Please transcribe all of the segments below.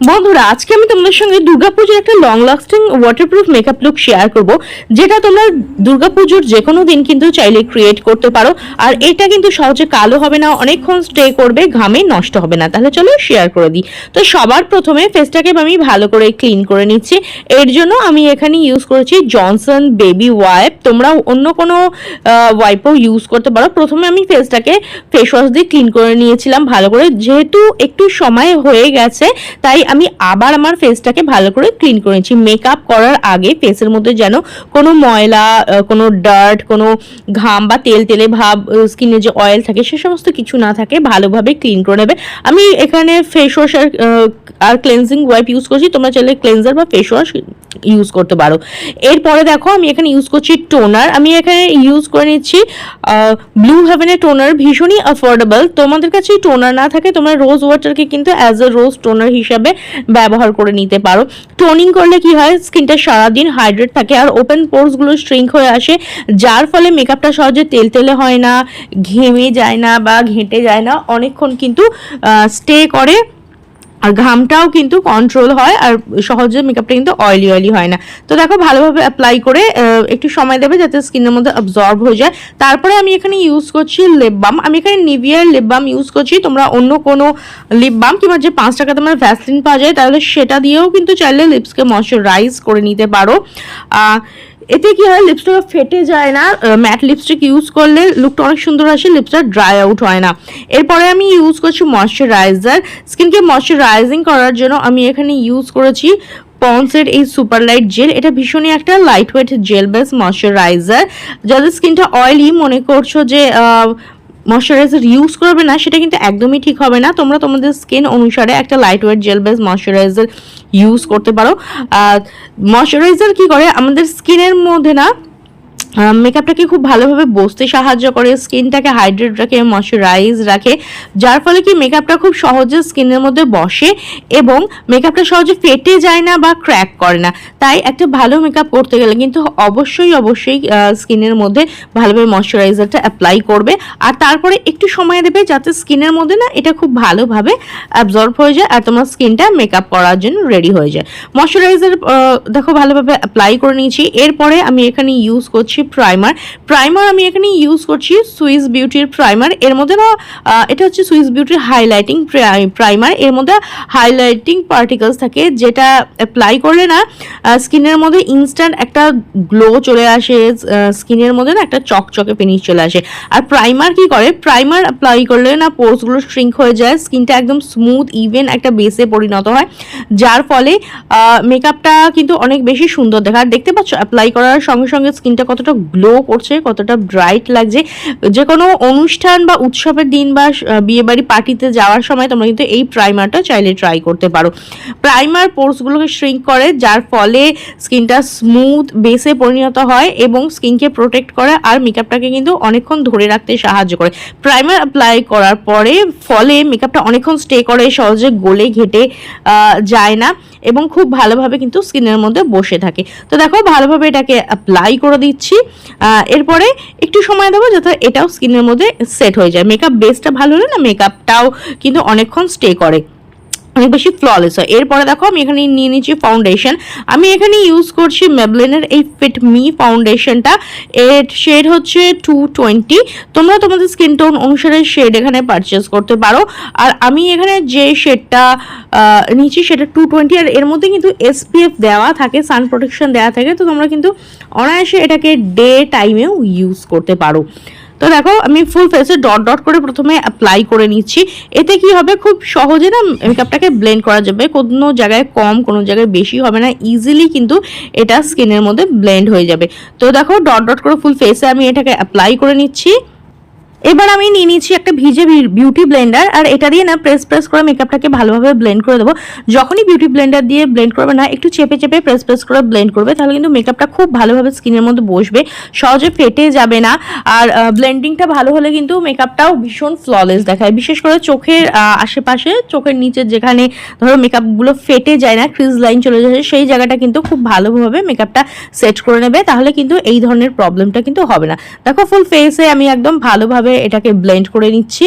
বন্ধুরা, আজকে আমি তোমাদের সঙ্গে দুর্গাপুজোর একটা long lasting waterproof makeup look share করব, যেটা তোমরা দুর্গাপুজোর যে কোনো দিন কিন্তু চাইলে ক্রিয়েট করতে পারো। আর এটা কিন্তু সহজে কালো হবে না, অনেকক্ষণ স্টে করবে, ঘামে নষ্ট হবে না। তাহলে চলো শেয়ার করে দিই। তো সবার প্রথমে ফেসটাকে আমি ভালো করে ক্লিন করে নিচ্ছি। এর জন্য আমি এখানে ইউজ করেছি জনসন বেবি ওয়াইপ তোমরা অন্য কোনো ওয়াইপও ইউজ করতে পারো। প্রথমে আমি ফেসটাকে ফেস ওয়াশ দিয়ে ক্লিন করে নিয়েছিলাম ভালো করে। যেহেতু একটু সময় হয়ে গেছে, তাই আমি আবার আমার ফেসটাকে ভালো করে ক্লিন করে নিচ্ছি। মেকআপ করার আগে ফেসের মধ্যে যেন কোনো ময়লা কোনো ডার্ট কোনো ঘাম বা তেল, তেলে ভাব স্কিনে যে অয়েল থাকে সে সমস্ত কিছু না থাকে, ভালোভাবে ক্লিন করে নেবে। আমি এখানে ফেস ওয়াশ আর আর ক্লেন্সিং ওয়াইপ ইউজ করছি। তোমরা চাইলে ক্লেন্সার বা ফেস ওয়াশ ইউজ করতে পারো। এরপরে দেখো, আমি এখানে ইউজ করছি টোনার আমি এখানে ইউজ করে নিচ্ছি ব্লু হেভেনের টোনার ভীষণই অ্যাফোর্ডেবল তোমাদের কাছে টোনার না থাকে, তোমরা রোজ ওয়াটারকে কিন্তু অ্যাজ এ রোজ টোনার হিসাবে ব্যবহার করে নিতে পারো। টোনিং করলে কি হয়? স্কিনটা সারাদিন হাইড্রেট থাকে আর ওপেন পোর্সগুলো স্ট্রিঙ্ক হয়ে আসে, যার ফলে মেকআপটা সহজে তেলতেলে হয় না, ঘেমে যায় না বা ঘেঁটে যায় না। অনেকক্ষণ কিন্তু স্টে করে আর ঘামটাও কিন্তু কন্ট্রোল হয় আর সহজে মেকআপটা কিন্তু অয়েলি অয়েলি হয় না। তো দেখো ভালোভাবে অ্যাপ্লাই করে একটু সময় দেবে যাতে স্কিনের মধ্যে অবজর্ব হয়ে যায়। তারপরে আমি এখানে ইউজ করছি লিপ বাম আমি এখানে নিভিয়ার লিপ বাম ইউজ করছি। তোমরা অন্য কোনো লিপ বাম কিংবা যে পাঁচ টাকা তোমার ভ্যাসলিন পাওয়া যায়, তাহলে সেটা দিয়েও কিন্তু চাইলে লিপসকে ময়শ্চারাইজ করে নিতে পারো। এতে কি হয় লিপস্টিক ফেটে যায় না ম্যাট লিপস্টিক ইউজ করলে লুকটা অনেক সুন্দর আসে লিপস্টিক ড্রাই আউট হয় না। এরপরে আমি ইউজ করছি ময়শ্চারাইজার স্কিনকে ময়শ্চারাইজিং করার জন্য আমি এখানে ইউজ করেছি পন্সের এই সুপার লাইট জেল এটা ভীষণই একটা light weight gel base moisturiser যাদের স্কিনটা অয়েলি মনে করছ যে ময়শ্চারাইজার ইউজ করবে না, সেটা কিন্তু একদমই ঠিক হবে না। তোমরা তোমাদের স্কিন অনুসারে একটা lightweight gel base moisturiser use করতে পারো। ময়শ্চারাইজার কি করে? আমাদের স্কিনের মধ্যে না মেকআপটাকে খুব ভালোভাবে বসতে সাহায্য করে স্কিনটাকে হাইড্রেট রাখে ময়শ্চারাইজ রাখে, যার ফলে কি মেকআপটা খুব সহজে স্কিনের মধ্যে বসে এবং মেকআপটা সহজে ফেটে যায় না বা ক্র্যাক করে না। তাই একটা ভালো মেকআপ করতে গেলে কিন্তু অবশ্যই অবশ্যই স্কিনের মধ্যে ভালোভাবে ময়শ্চারাইজারটা অ্যাপ্লাই করবে। আর তারপরে একটু সময় দেবে যাতে স্কিনের মধ্যে না এটা খুব ভালোভাবে অ্যাবজর্ব হয়ে যায় আর তোমার স্কিনটা মেকআপ করার জন্য রেডি হয়ে যায়। ময়শ্চারাইজার দেখো ভালোভাবে অ্যাপ্লাই করে নিয়েছি। এরপরে আমি এখানে ইউজ করছি প্রাইমার প্রাইমার আমি এখানে ইউজ করছি সুইস বিউটির প্রাইমার এর মধ্যে না এটা হচ্ছে সুইস বিউটির হাইলাইটিং প্রাইমার এর মধ্যে হাইলাইটিং পার্টিকেলস থাকে, যেটা অ্যাপ্লাই করলে না স্কিনের মধ্যে ইনস্ট্যান্ট একটা গ্লো চলে আসে স্কিনের মধ্যে না একটা চকচকে ফিনিশ চলে আসে। আর প্রাইমার কি করে? প্রাইমার অ্যাপ্লাই করলে না পোর্সগুলো শ্রিঙ্ক হয়ে যায় স্কিনটা একদম স্মুথ ইভেন একটা বেসে পরিণত হয়। যার ফলে মেকআপটা কিন্তু অনেক বেশি সুন্দর দেখা আর দেখতে পাচ্ছ অ্যাপ্লাই করার সঙ্গে সঙ্গে স্কিনটা কতটা গ্লো করছে কতটা ব্রাইট লাগছে। যে কোনো অনুষ্ঠান বা উৎসবের দিন বা বিয়েবাড়ি পার্টিতে যাওয়ার সময় তোমরা কিন্তু এই প্রাইমারটা চাইলে ট্রাই করতে পারো। প্রাইমার পোর্সগুলোকে শ্রিঙ্ক করে, যার ফলে স্কিনটা স্মুথ বেসে পরিণত হয় এবং স্কিনকে প্রোটেক্ট করে আর মেকআপটাকে কিন্তু অনেকক্ষণ ধরে রাখতে সাহায্য করে। প্রাইমার অ্যাপ্লাই করার পরে, ফলে মেকআপটা অনেকক্ষণ স্টে করে, সহজে গলে ঘেটে যায় না এবং খুব ভালোভাবে কিন্তু স্কিনের মধ্যে বসে থাকে। তো দেখো, ভালোভাবে এটাকে অ্যাপ্লাই করে দিচ্ছি। এরপরে একটু সময় দেবো যাতে এটাও স্কিনের মধ্যে সেট হয়ে যায়। মেকআপ বেসটা ভালো হলে না মেকআপটাও কিন্তু অনেকক্ষণ স্টে করে। অনেক বেশি ফ্ললেস হয়। এরপরে দেখো, আমি এখানে নিয়ে নিচ্ছি ফাউন্ডেশন আমি এখানে ইউজ করছি মেবলিনের এই ফিট মি ফাউন্ডেশনটা এর শেড হচ্ছে টু টোয়েন্টি তোমরা তোমাদের স্কিন টোন অনুসারে শেড এখানে পারচেস করতে পারো। আর আমি এখানে যে শেডটা নিচ্ছি সেটা টু টোয়েন্টি আর এর মধ্যে কিন্তু এসপিএফ দেওয়া থাকে সান প্রোটেকশন দেওয়া থাকে। তো তোমরা কিন্তু অনায়াসে এটাকে ডে টাইমেও ইউজ করতে পারো। তো দেখো, আমি ফুল ফেসে ডট ডট করে প্রথমে অ্যাপ্লাই করে নিচ্ছি। এতে কি হবে? খুব সহজে না মেকআপটাকে ব্লেন্ড করা যাবে। কোনো জায়গায় কম, কোনো জায়গায় বেশি হবে না। ইজিলি কিন্তু এটা স্কিনের মধ্যে ব্লেন্ড হয়ে যাবে। তো দেখো ডট ডট করে ফুল ফেসে আমি এটাকে অ্যাপ্লাই করে নিচ্ছি। এবার আমি নিয়ে নিচ্ছি একটা ভিজে বিউটি ব্লেন্ডার আর এটা দিয়ে না প্রেস প্রেস করে মেকআপটাকে ভালোভাবে ব্লেন্ড করে দেবো। যখনই বিউটি ব্লেন্ডার দিয়ে ব্লেন্ড করবে না, একটু চেপে চেপে প্রেস প্রেস করে ব্লেন্ড করবে, তাহলে কিন্তু মেকআপটা খুব ভালোভাবে স্কিনের মধ্যে বসবে, সহজে ফেটে যাবে না। আর ব্লেন্ডিংটা ভালো হলে কিন্তু মেকআপটাও ভীষণ ফ্ললেস দেখায়। বিশেষ করে চোখের আশেপাশে, চোখের নিচে যেখানে ধরো মেকআপগুলো ফেটে যায় না ক্রিজ লাইন চলে যায়, সেই জায়গাটা কিন্তু খুব ভালোভাবে মেকআপটা সেট করে নেবে, তাহলে কিন্তু এই ধরনের প্রবলেমটা কিন্তু হবে না। দেখো ফুল ফেসে আমি একদম ভালোভাবে এটাকে ব্লেন্ড করে নিচ্ছি।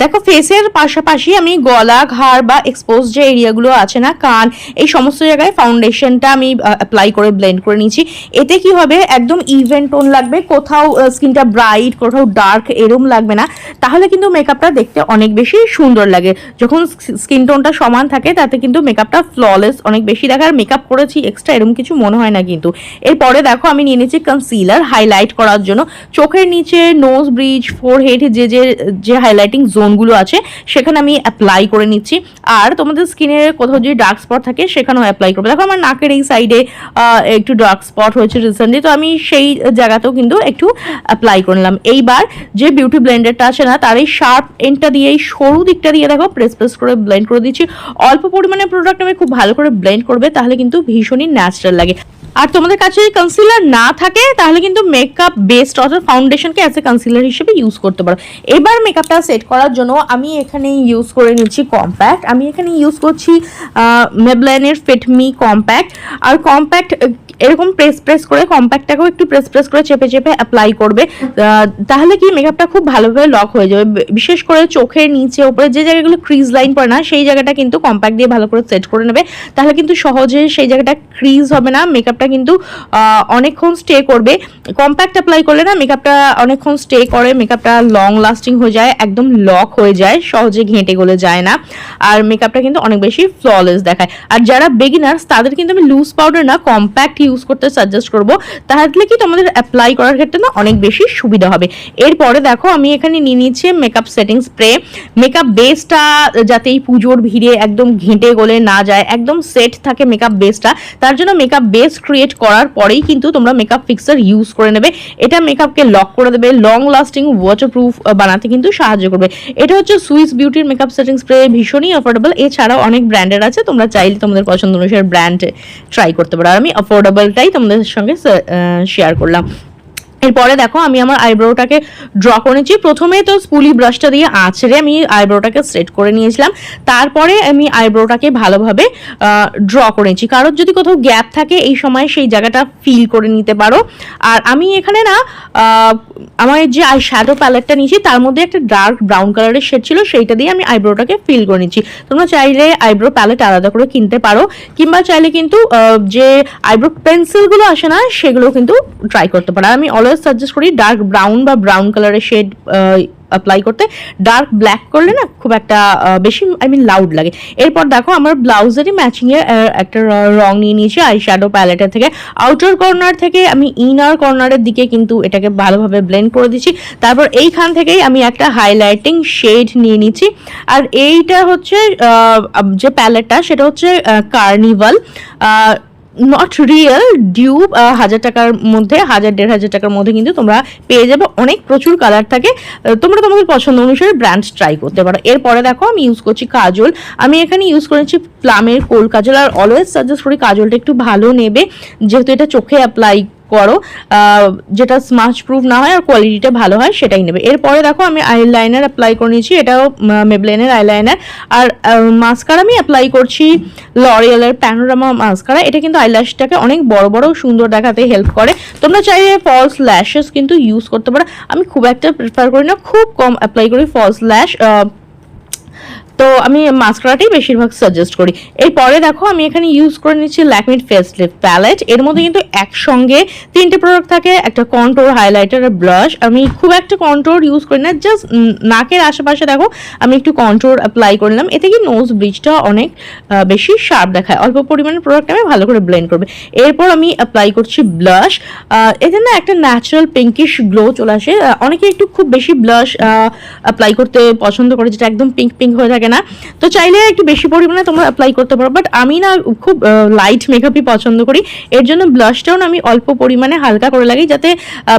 দেখো ফেসের পাশাপাশি আমি গলা, ঘাড় বা এক্সপোজ যে এরিয়াগুলো আছে না, কান, এই সমস্ত জায়গায় ফাউন্ডেশনটা আমি অ্যাপ্লাই করে ব্লেন্ড করে নিচ্ছি এতে কি হবে? একদম ইভেন টোন লাগবে, কোথাও স্কিনটা ব্রাইট কোথাও ডার্ক এরম লাগবে না। তাহলে কিন্তু মেকআপটা দেখতে অনেক বেশি সুন্দর লাগে। যখন স্কিন টোনটা সমান থাকে, তাতে কিন্তু মেকআপটা ফ্ললেস অনেক বেশি দেখার মেকআপ করেছি এক্সট্রা এরম কিছু মনে হয় না কিন্তু। এরপরে দেখো, আমি নিয়ে নিচ্ছি কনসিলার হাইলাইট করার জন্য। চোখের নিচে নোজ ব্রিজ ফোরহেড যে যে যে হাইলাইটিং জোনগুলো আছে, সেখানে আমি অ্যাপ্লাই করে নিচ্ছি। আর তোমাদের স্কিনের কোথাও যদি ডার্ক স্পট থাকে, সেখানেও অ্যাপ্লাই করবে। দেখো আমার নাকের এই সাইডে একটু ডার্ক স্পট হয়েছে রিসেন্টলি তো আমি সেই জায়গাতেও কিন্তু একটু অ্যাপ্লাই করে নিলাম। এইবার যে বিউটি ব্লেন্ডারটা আছে না, তার এই শার্প এন্ডটা দিয়ে এই সরু দিকটা দিয়ে দেখো প্রেস প্রেস করে ব্লেন্ড করে দিচ্ছি। অল্প পরিমাণে প্রোডাক্ট আমি খুব ভালো করে ব্লেন্ড করবে, তাহলে কিন্তু ভীষণই ন্যাচারাল লাগে। আর তোমাদের কাছে যদি কনসিলার না থাকে, তাহলে কিন্তু মেকআপ বেস্ট অর্থাৎ ফাউন্ডেশনকে অ্যাজ এ কনসিলার হিসেবে ইউজ করতে পারো। এবার মেকআপটা সেট করার জন্য আমি এখানে ইউজ করে নিচ্ছি কম্প্যাক্ট আমি এখানে ইউজ করছি মেবলাইনের ফিটমি কম্প্যাক্ট আর কম্প্যাক্ট এরকম প্রেস প্রেস করে কম্প্যাক্টটাকেও একটু প্রেস প্রেস করে চেপে চেপে অ্যাপ্লাই করবে। তাহলে কি মেকআপটা খুব ভালোভাবে লক হয়ে যাবে। বিশেষ করে চোখের নিচে ওপরে যে জায়গাগুলো ক্রিজ লাইন পড়ে না, সেই জায়গাটা কিন্তু কম্প্যাক্ট দিয়ে ভালো করে সেট করে নেবে। তাহলে কিন্তু সহজে সেই জায়গাটা ক্রিজ হবে না মেকআপটা কিন্তু অনেকক্ষণ স্টে করবে। কম্প্যাক্ট অ্যাপ্লাই করলে না মেকআপটা অনেকক্ষণ স্টে করে মেকআপটা লং লাস্টিং হয়ে যায়, একদম লক হয়ে যায়, সহজে ঘেঁটে গলে যায় না। আর মেকআপটা কিন্তু অনেক বেশি ফ্ললেস দেখায়। আর যারা বেগিনার্স তাদের কিন্তু আমি লুজ পাউডার না কম্প্যাক্ট ইউজ করতে সাজেস্ট করব। তাহলে কি তোমাদের অ্যাপ্লাই করার ক্ষেত্রে না অনেক বেশি সুবিধা হবে। এরপরে দেখো, আমি এখানে নিয়ে নিচ্ছি মেকআপ সেটিং স্প্রে মেকআপ বেসটা যাতে এই পুজোর ভিড়ে একদম ঘেঁটে গলে না যায়, একদম সেট থাকে মেকআপ বেসটা তার জন্য মেকআপ বেস ক্রিয়েট করার পরেই কিন্তু তোমরা মেকআপ ফিক্সার ইউজ করে নেবে। এটা মেকআপকে লক করে দেবে লং লাস্টিং ওয়াটারপ্রুফ বানাতে কিন্তু সাহায্য করবে। এটা হচ্ছে সুইস বিউটির মেকআপ সেটিং স্প্রে ভীষণই অ্যাফোর্ডেবল এছাড়াও অনেক ব্র্যান্ডের আছে, তোমরা চাইলে তোমাদের পছন্দ অনুসারে ব্র্যান্ড ট্রাই করতে পারো। আর আমি অ্যাফোর্ডেবলটাই তোমাদের সঙ্গে শেয়ার করলাম। এরপরে দেখো, আমি আমার আইব্রোটাকে ড্র করেছি প্রথমে তো স্পুলি ব্রাশটা দিয়ে আঁচড়ে আমি আইব্রোটাকে স্ট্রেট করে নিয়েছিলাম। তারপরে আমি আইব্রোটাকে ভালোভাবে ড্র করেছি কারোর যদি কোথাও গ্যাপ থাকে, এই সময় সেই জায়গাটা ফিল করে নিতে পারো। আর আমি এখানে না আমার যে আই শ্যাডো প্যালেটটা নিয়েছি, তার মধ্যে একটা ডার্ক ব্রাউন কালারের শেড ছিল, সেইটা দিয়ে আমি আইব্রোটাকে ফিল করে নিচ্ছি। তোমরা চাইলে আইব্রো প্যালেট আলাদা করে কিনতে পারো, কিংবা চাইলে কিন্তু যে আইব্রো পেন্সিলগুলো আসে না সেগুলো কিন্তু ট্রাই করতে পারো। আমি অলওয়েজ সাজেস্ট করি ডার্ক ব্রাউন বা ব্রাউন কালারের শেড অ্যাপ্লাই করতে। ডার্ক ব্ল্যাক করলে না খুব একটা বেশি আই মিন লাউড লাগে। এরপর দেখো আমার ব্লাউজেরই ম্যাচিং এর আহ, একটা রং নিয়ে নিয়েছি আই শ্যাডো প্যালেটের থেকে। আউটার কর্নার থেকে আমি ইনার কর্নারের দিকে কিন্তু এটাকে ভালোভাবে ব্লেন্ড করে দিচ্ছি। তারপর এইখান থেকেই আমি একটা হাইলাইটিং শেড নিয়ে নিচ্ছি। আর এইটা হচ্ছে যে প্যালেটটা সেটা হচ্ছে কার্নিভাল নট রিয়েল ডিউ হাজার টাকার মধ্যে, হাজার, দেড় হাজার টাকার মধ্যে কিন্তু তোমরা পেয়ে যাবে। অনেক প্রচুর কালার থাকে। তোমরা তোমাদের পছন্দ অনুসারে ব্র্যান্ড ট্রাই করতে পারো। এরপরে দেখো, আমি ইউজ করছি কাজল। আমি এখানে ইউজ করেছি প্লামের কোল কাজল। আর অলওয়েজ সাজেস্ট করি কাজলটা একটু ভালো নেবে। যেহেতু এটা চোখে অ্যাপ্লাই করো যেটা স্মাচ প্রুফ না হয় আর কোয়ালিটিটা ভালো হয় সেটাই নেবে। এরপরে দেখো আমি আইলাইনার অ্যাপ্লাই করে নিয়েছি, এটাও মেবলেনের আইলাইনার আর মাস্কার আমি অ্যাপ্লাই করছি লরিয়ালের প্যানোরামা মাস্কারা এটা কিন্তু আইল্যাশটাকে অনেক বড় বড়, সুন্দর দেখাতে হেল্প করে। তোমরা চাইলে ফলস ল্যাশেস কিন্তু ইউজ করতে পারো। আমি খুব একটা প্রিফার করি না, খুব কম অ্যাপ্লাই করি ফলস ল্যাশ তো আমি মাস্কারাটাই বেশিরভাগ সাজেস্ট করি। এরপরে দেখো, আমি এখানে ইউজ করে নিচ্ছি ল্যাকমিড ফেস লিফ প্যালেট এর মধ্যে কিন্তু একসঙ্গে তিনটে প্রোডাক্ট থাকে, একটা কন্ট্রোর হাইলাইটার আর ব্লাশ আমি খুব একটা কন্ট্রোর ইউজ করি না জাস্ট নাকের আশেপাশে দেখো, আমি একটু কন্ট্রোর অ্যাপ্লাই করলাম এতে কি নোজ ব্রিজটা অনেক বেশি শার্প দেখায়। অল্প পরিমাণের প্রোডাক্ট আমি ভালো করে ব্লেন্ড করবে। এরপর আমি অ্যাপ্লাই করছি ব্লাশ এতে না একটা ন্যাচারাল পিঙ্কিশ গ্লো চলে আসে। অনেকে একটু খুব বেশি ব্লাশ অ্যাপ্লাই করতে পছন্দ করে, যেটা একদম পিঙ্ক পিঙ্ক হয়ে থাকে না। তো চাইলে একটু বেশি পরিমাণে তোমরা অ্যাপ্লাই করতে পারো। বাট আমি না খুব লাইট মেকআপই পছন্দ করি। এর জন্য ব্লাশটাও আমি অল্প পরিমাণে হালকা করে লাগি যাতে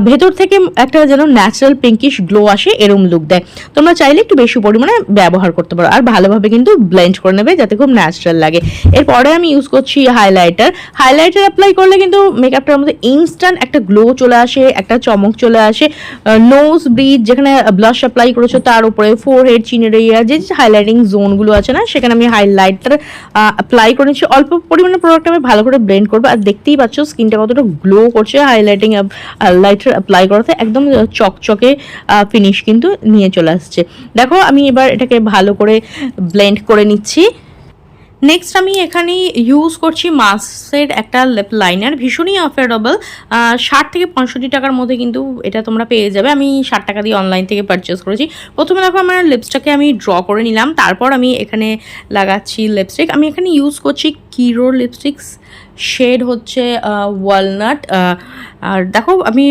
ভেতর থেকে একটা যেন ন্যাচারাল পিঙ্কিশ গ্লো আসে, এরম লুক দেয়। তোমরা চাইলে একটু বেশি পরিমাণে ব্যবহার করতে পারো। আর ভালোভাবে কিন্তু ব্লেন্ড করে নেবে যাতে খুব ন্যাচারাল লাগে। এরপরে আমি ইউজ করছি হাইলাইটার হাইলাইটার অ্যাপ্লাই করলে কিন্তু মেকআপটার মধ্যে ইনস্ট্যান্ট একটা গ্লো চলে আসে, একটা চমক চলে আসে। নোজ ব্রিজ যেখানে ব্লাশ অ্যাপ্লাই করেছ তার উপরে ফোর হেড চিনের এরিয়া যে হাইলাইটিং হাইলাইটিং জোনগুলো আছে না, সেখানে আমি হাইলাইটার অ্যাপ্লাই করে নিচ্ছি। অল্প পরিমাণে প্রোডাক্ট আমি ভালো করে ব্লেন্ড করব। আর দেখতেই পাচ্ছ স্কিনটা কতটা গ্লো করছে হাইলাইটিং লাইটার অ্যাপ্লাই করাতে একদম চকচকে ফিনিশ কিন্তু নিয়ে চলে আসছে। দেখো, আমি এবার এটাকে ভালো করে ব্লেন্ড করে নিচ্ছি। নেক্সট আমি এখানে ইউজ করছি মাসের একটা লিপ লাইনার ভীষণই অফোর্ডেবল ষাট থেকে পঁয়ষট্টি টাকার মধ্যে কিন্তু এটা তোমরা পেয়ে যাবে। আমি ষাট টাকা দিয়ে অনলাইন থেকে পারচেস করেছি। প্রথমে দেখো আমার লিপসটাকে আমি ড্র করে নিলাম। তারপর আমি এখানে লাগাচ্ছি লিপস্টিক আমি এখানে ইউজ করছি কিরো লিপস্টিক্স শেড হচ্ছে ওয়ালনাট আর দেখো আমি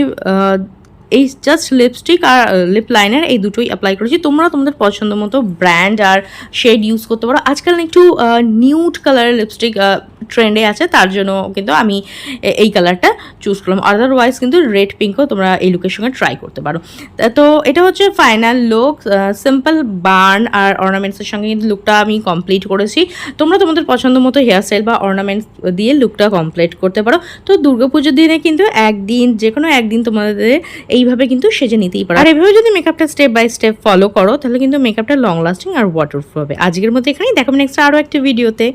এই জাস্ট লিপস্টিক আর লিপ লাইনার এই দুটোই অ্যাপ্লাই করেছি। তোমরা তোমাদের পছন্দ মতো ব্র্যান্ড আর শেড ইউজ করতে পারো। আজকাল একটু নিউড কালারের লিপস্টিক ট্রেন্ডে আছে, তার জন্য কিন্তু আমি এই কালারটা চুজ করলাম। আদারওয়াইজ কিন্তু রেড পিঙ্কও তোমরা এই লুকের সঙ্গে ট্রাই করতে পারো। তা- এটা হচ্ছে ফাইনাল লুক সিম্পল বার্ন আর অর্নামেন্টসের সঙ্গে কিন্তু লুকটা আমি কমপ্লিট করেছি। তোমরা তোমাদের পছন্দ মতো হেয়ার স্টাইল বা অর্নামেন্টস দিয়ে লুকটা কমপ্লিট করতে পারো। তো দুর্গাপুজোর দিনে কিন্তু একদিন যে কোনো একদিন তোমাদের এইভাবে কিন্তু সেজে নিতেই পারো। আর এভাবে যদি মেকআপটা স্টেপ বাই স্টেপ ফলো করো, তাহলে কিন্তু মেকআপটা লং লাস্টিং আর ওয়াটারপ্রুফ হবে। আজকের মতো এখানেই। দেখাবো নেক্সট আরও একটা ভিডিওতে